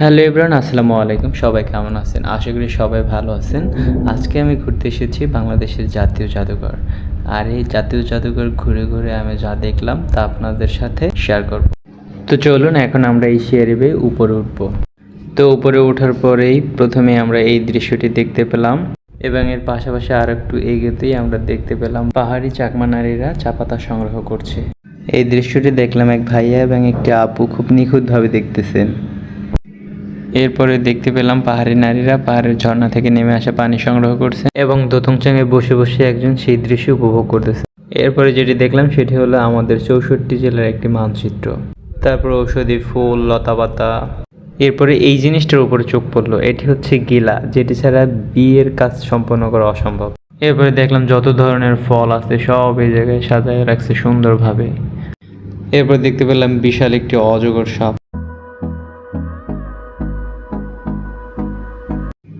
Hello everyone আসসালামু আলাইকুম। সবাই কেমন আছেন? আশা করি সবাই ভালো আছেন। আজকে আমি ঘুরতে এসেছি বাংলাদেশের জাতীয় জাদুঘর। আর এই জাতীয় জাদুঘর ঘুরে ঘুরে আমি যা দেখলাম তা আপনাদের সাথে শেয়ার করব। তো চলুন, এখন আমরা এই শেয়ারে উপরে উঠব। তো উপরে ওঠার পরেই প্রথমে আমরা এই দৃশ্যটি দেখতে পেলাম এবং এর পাশাপাশি আর একটু এগোতেই আমরা দেখতে পেলাম পাহাড়ি চাকমা নারীরা চা পাতা সংগ্রহ করছে। এই দৃশ্যটি দেখলাম এক ভাইয়া এবং একটি আপু খুব নিখুঁতভাবে দেখতেছেন। এরপরে দেখতে পেলাম পাহাড়ি নারীরা পাহাড়ের ঝর্ণা থেকে নেমে আসা পানি সংগ্রহ করছে এবং দোতংচাঙে বসে বসে একজন সেই দৃশ্য উপভোগ করতেছে। এরপরে যেটি দেখলাম সেটি হলো আমাদের চৌষট্টি জেলার একটি মানচিত্র। তারপর ঔষধি ফুল লতাপাতা এরপরে এই জিনিসটার উপরে চোখ পড়ল। এটি হচ্ছে গিলা, যেটি ছাড়া বিয়ের কাজ সম্পন্ন করা অসম্ভব। এরপরে দেখলাম যত ধরনের ফল আছে, সব এই জায়গায় সাজায় রাখছে সুন্দরভাবে। এরপর দেখতে পেলাম বিশাল একটি অজগর সাপ।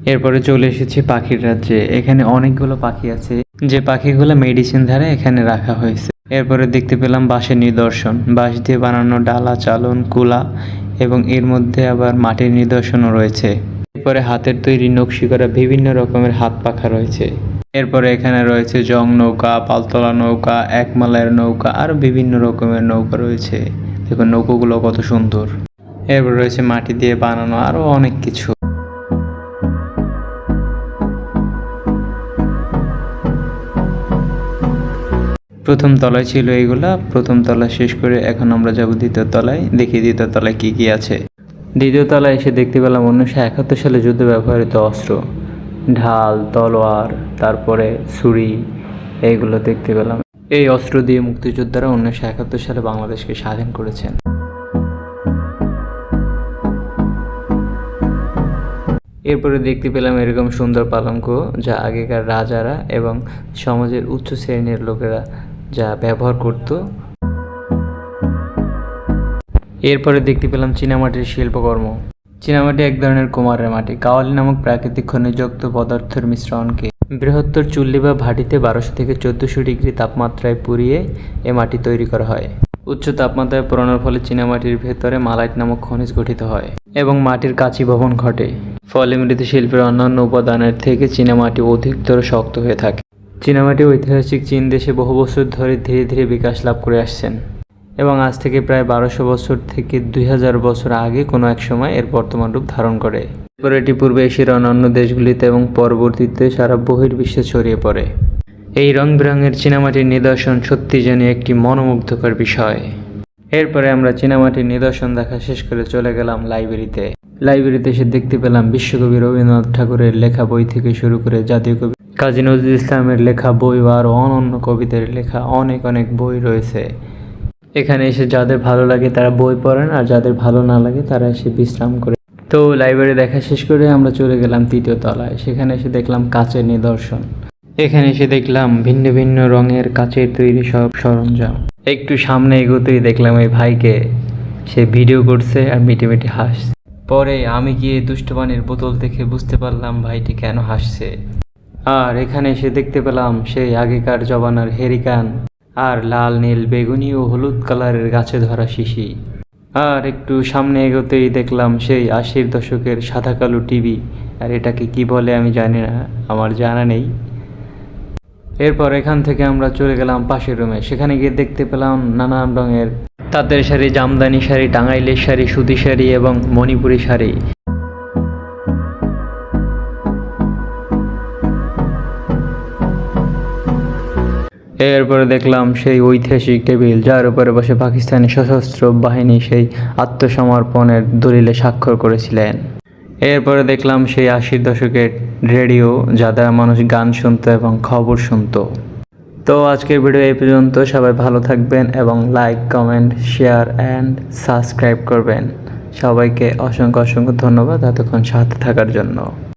এরপরে চলে এসেছি পাখির রাজ্যে। এখানে অনেকগুলো পাখি আছে। যে পাখিগুলো মেডিসিন ধারে এখানে রাখা হয়েছে। এরপরে দেখতে পেলাম বাঁশের নিদর্শন। বাঁশ দিয়ে বানানো ডালা, চালন, কুলা এবং এর মধ্যে আবার মাটির নিদর্শনও রয়েছে। এরপরে হাতের তৈরি নকশি করা বিভিন্ন রকমের হাত পাখা রয়েছে। এরপরে এখানে রয়েছে জং নৌকা, পালতলা নৌকা একমালায়ের নৌকা আর বিভিন্ন রকমের নৌকা রয়েছে। দেখুন, নৌকাগুলো কত সুন্দর। এরপর রয়েছে মাটি দিয়ে বানানো আরও অনেক কিছু। প্রথম তলায় ছিল এইগুলা, প্রথম তলা শেষ করে এখন আমরা যাব দ্বিতীয় তলায়। দেখি দ্বিতীয় তলায় কি কি আছে। দ্বিতীয় তলায় এসে দেখতে পেলাম উনিশশো একাত্তর সালে যুদ্ধে ব্যবহৃত অস্ত্র। ঢাল, তলোয়ার, তারপরে ছুরি, এইগুলো দেখতে পেলাম। এই অস্ত্র দিয়ে মুক্তিযোদ্ধারা উনিশশো একাত্তর সালে বাংলাদেশকে স্বাধীন করেছেন। এরপরে দেখতে পেলাম এরকম সুন্দর পালঙ্ক যা আগেকার রাজারা এবং সমাজের উচ্চ শ্রেণির লোকেরা যা ব্যবহার করত। এরপরে দেখতে পেলাম চীনামাটির শিল্পকর্ম। চীনামাটি এক ধরনের কুমারের মাটি। কাওয়ালি নামক প্রাকৃতিক খনিজযুক্ত পদার্থের মিশ্রণকে বৃহত্তর চুল্লি বা ভাটিতে বারোশো থেকে চোদ্দোশো ডিগ্রি তাপমাত্রায় পুড়িয়ে এ মাটি তৈরি করা হয়। উচ্চ তাপমাত্রায় পোড়ানোর ফলে চীনামাটির ভেতরে মালাইট নামক খনিজ গঠিত হয় এবং মাটির কাঁচি ভবন ঘটে। ফলে মৃৎশিল্পের অন্যান্য উপাদানের থেকে চীনামাটি অধিকতর শক্ত হয়ে থাকে। চীনামাটি ঐতিহাসিক চীন দেশে বহু বছর ধরে ধীরে ধীরে বিকাশ লাভ করে আসছেন এবং আজ থেকে প্রায় বারোশো বছর থেকে দুই হাজার বছর আগে কোনো এক সময় এর বর্তমান রূপ ধারণ করে। এরপর এটি পূর্বে এশিয়ার অন্যান্য দেশগুলিতে এবং পরবর্তীতে সারা বহির্বিশ্বে ছড়িয়ে পড়ে। এই রং বেরঙের চীনামাটির নিদর্শন সত্যি যেন একটি মনোমুগ্ধকর বিষয়। এরপরে আমরা চীনামাটির নিদর্শন দেখা শেষ করে চলে গেলাম লাইব্রেরিতে। লাইব্রেরিতে এসে দেখতে পেলাম বিশ্বকবি রবীন্দ্রনাথ ঠাকুরের লেখা বই থেকে শুরু করে জাতীয় কবি কাজী নজরুল ইসলামের লেখা বই ও আরও অনন্য কবিদের লেখা অনেক অনেক বই রয়েছে। এখানে এসে যাদের ভালো লাগে তারা বই পড়েন, আর যাদের ভালো না লাগে তারা এসে বিশ্রাম করে। তো লাইব্রেরি দেখা শেষ করে আমরা চলে গেলাম তৃতীয় তলায়। সেখানে এসে দেখলাম কাচের নিদর্শন। এখানে এসে দেখলাম ভিন্ন ভিন্ন রঙের কাচের তৈরি সব সরঞ্জাম। একটু সামনে এগোতেই দেখলাম এই ভাইকে। সে ভিডিও করছে আর মিটি মিটি হাসছে। পরে আমি গিয়ে দুষ্টবাণীর বোতল দেখে বুঝতে পারলাম ভাইটি কেন হাসছে। আর এখানে এসে দেখতে পেলাম সেই আগেকার জবানার হেরিকান আর লাল, নীল, বেগুনি ও হলুদ কালারের গাছে ধরা শিশি। আর একটু সামনে এগোতেই দেখলাম সেই আশির দশকের সাদা কালো টিভি। আর এটাকে কি বলে আমি জানি না, আমার জানা নেই। এরপর এখান থেকে আমরা চলে গেলাম পাশের রুমে। সেখানে গিয়ে দেখতে পেলাম নানান রঙের তাঁতের শাড়ি, জামদানি শাড়ি, টাঙ্গাইলের শাড়ি, সুতি শাড়ি এবং মণিপুরি শাড়ি। এরপরে দেখলাম সেই ঐতিহাসিক টেবিল, যার উপরে বসে পাকিস্তানি সশস্ত্র বাহিনী সেই আত্মসমর্পণের দলিলে স্বাক্ষর করেছিলেন। এরপরে দেখলাম সেই আশির দশকের রেডিও, যা দ্বারা মানুষ গান শুনতো এবং খবর শুনতো। তো আজকের ভিডিও এই পর্যন্ত। সবাই ভালো থাকবেন এবং like, comment, share and subscribe করবেন। সবাইকে অসংখ্য অসংখ্য ধন্যবাদ এতক্ষণ সাথে থাকার জন্য।